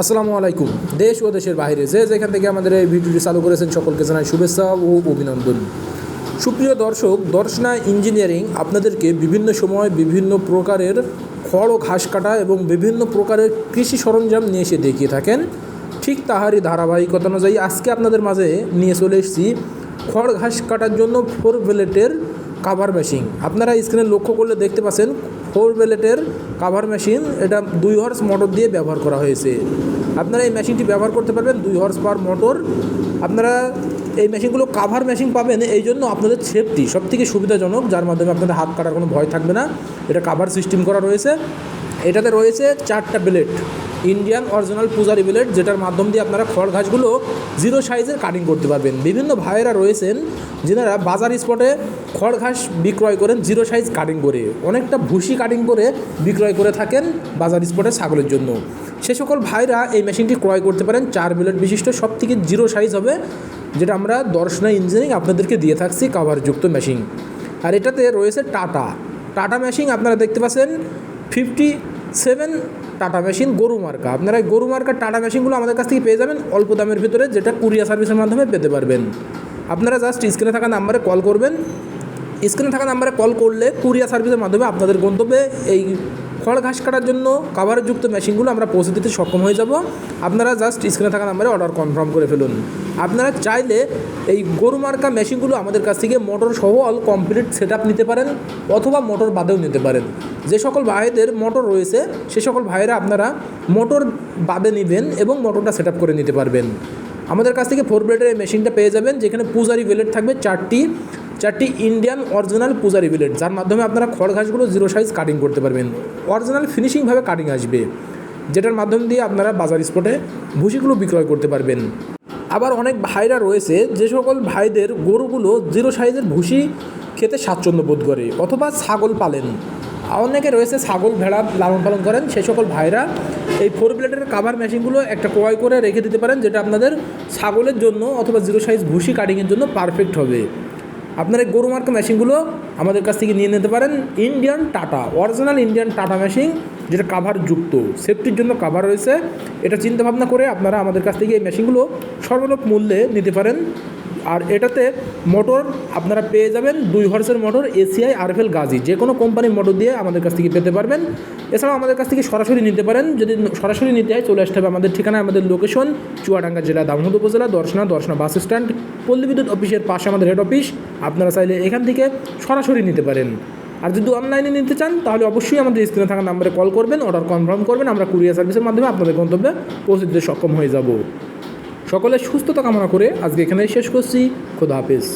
আসসালামু আলাইকুম। দেশ ও দেশের বাইরে যে যেখান থেকে আমাদের এই ভিডিওটি চালু করেছেন, সকলকে জানাই শুভেচ্ছা ও অভিনন্দন। সুপ্রিয় দর্শক, দর্শনা ইঞ্জিনিয়ারিং আপনাদেরকে বিভিন্ন সময় বিভিন্ন প্রকারের খড় ও ঘাস কাটা এবং বিভিন্ন প্রকারের কৃষি সরঞ্জাম নিয়ে এসে দেখিয়ে থাকেন। ঠিক তাহারই ধারাবাহিকতা অনুযায়ী আজকে আপনাদের মাঝে নিয়ে চলে এসেছি খড় ঘাস কাটার জন্য ফোর ভেলেটের কাভার মেশিন আপনারা স্ক্রিনে লক্ষ্য করলে দেখতে পাচ্ছেন ফোর বেলেটের কাভার মেশিন এটা দুই হর্স মোটর দিয়ে ব্যবহার করা হয়েছে। আপনারা এই মেশিনটি ব্যবহার করতে পারবেন, দুই হর্স পার মোটর আপনারা এই মেশিনগুলো কাভার মেশিন পাবেন, এই জন্য আপনাদের সেফটি সব থেকে সুবিধাজনক, যার মাধ্যমে আপনাদের হাত কাটার কোনো ভয় থাকবে না। এটা কাভার সিস্টেম করা রয়েছে। এটাতে রয়েছে চারটা blade. Indian original Pujari blade যেটার মাধ্যম দিয়ে আপনারা খড় ঘাসগুলো জিরো সাইজের কাটিং করতে পারবেন। বিভিন্ন ভাইয়েরা রয়েছেন, যেনারা বাজার স্পটে খড় ঘাস বিক্রয় করেন জিরো সাইজ কাটিং করে। অনেকটা ভুসি কাটিং করে বিক্রয় করে থাকেন বাজার স্পটে ছাগলের জন্য। সে সকল ভাইরা এই মেশিনটি ক্রয় করতে পারেন। চার ব্লেড বিশিষ্ট সব থেকে জিরো সাইজ হবে, যেটা আমরা দর্শনা ইঞ্জিনিয়ারিং আপনাদেরকে দিয়ে থাকছি কাভারযুক্ত মেশিন আর এটাতে রয়েছে টাটা টাটা মেশিন আপনারা দেখতে পাচ্ছেন ফিফটি সেভেন টাটা মেশিন গরু মার্কা। আপনারা এই গরু মার্কার টাটা মেশিনগুলো আমাদের কাছ থেকে পেয়ে যাবেন, অল্প দামের ভিতরে যেটা কুরিয়া সার্ভিসের মাধ্যমে পেতে পারবেন। আপনারা জাস্ট স্ক্রিনে থাকা নাম্বারে কল করবেন। স্ক্রিনে থাকা নাম্বারে কল করলে কুরিয়া সার্ভিসের মাধ্যমে আপনাদের গন্তব্যে এই খড় ঘাস কাটার জন্য কাভারযুক্ত মেশিনগুলো আমরা পৌঁছে দিতে সক্ষম হয়ে যাব। আপনারা জাস্ট স্ক্রিনে থাকা নাম্বারে অর্ডার কনফার্ম করে ফেলুন। আপনারা চাইলে এই গরু মার্কা মেশিনগুলো আমাদের কাছ থেকে মোটর সহ অল কমপ্লিট সেট নিতে পারেন অথবা মোটর বাদেও নিতে পারেন। যে সকল ভাইদের মোটর রয়েছে, সে সকল ভাইয়েরা আপনারা মোটর বাদে নেবেন এবং মোটরটা সেট করে নিতে পারবেন। আমাদের কাছ থেকে ফোর ব্লেডের এই মেশিনটা পেয়ে যাবেন, যেখানে পূজারি ব্লেড থাকবে চারটি। চারটি ইন্ডিয়ান অরিজিনাল পূজারি বিলেট যার মাধ্যমে আপনারা খড় ঘাসগুলো জিরো সাইজ কাটিং করতে পারবেন। অরিজিনাল ফিনিশিংভাবে কাটিং আসবে, যেটার মাধ্যম দিয়ে আপনারা বাজার স্পটে ভুসিগুলো বিক্রয় করতে পারবেন। আবার অনেক ভাইরা রয়েছে, যে সকল ভাইদের গরুগুলো জিরো সাইজের ভুসি খেতে স্বাচ্ছন্দ্য বোধ করে, অথবা ছাগল পালেন। অনেকে রয়েছে ছাগল ভেড়া লালন পালন করেন, সে সকল ভাইরা এই ফোর প্লেটের কাভার মেশিনগুলো একটা ক্রয় করে রেখে দিতে পারেন, যেটা আপনাদের ছাগলের জন্য অথবা জিরো সাইজ ভুসি কাটিংয়ের জন্য পারফেক্ট হবে। আপনার গরু মার্কা মেশিনগুলো আমাদের কাছ থেকে নিয়ে নিতে পারেন। Indian Tata original Indian Tata machine যেটা কাভার যুক্ত। সেফটির জন্য কাভার রয়েছে। এটা চিন্তাভাবনা করে আপনারা আমাদের কাছ থেকে এই মেশিনগুলো সর্বলোক মূল্যে নিতে পারেন। আর এটাতে মোটর আপনারা পেয়ে যাবেন দুই হর্সের মোটর এসিআই আরএফএল গাজি। যে কোনো কোম্পানির মোটর দিয়ে আমাদের কাছ থেকে পেতে পারবেন। এছাড়াও আমাদের কাছ থেকে সরাসরি নিতে পারেন। যদি সরাসরি নিতে হয়, চলে আসতে হবে আমাদের ঠিকানা আমাদের লোকেশন চুয়াডাঙ্গা জেলা দামোহদ উপজেলা, দর্শনা দর্শনা বাস স্ট্যান্ড পল্লী বিদ্যুৎ অফিসের পাশে আমাদের হেড অফিস আপনারা চাইলে এখান থেকে সরাসরি নিতে পারেন। আর যদি অনলাইনে নিতে চান, তাহলে অবশ্যই আমাদের স্ক্রিনে থাকা নাম্বারে কল করবেন অর্ডার কনফার্ম করবেন। আমরা কুরিয়ার সার্ভিসের মাধ্যমে আপনাদের গন্তব্যে পৌঁছে দিতে সক্ষম হয়ে যাব। সকলের সুস্থতা কামনা করে আজকে এখানে শেষ করছি। খোদা হাফেজ।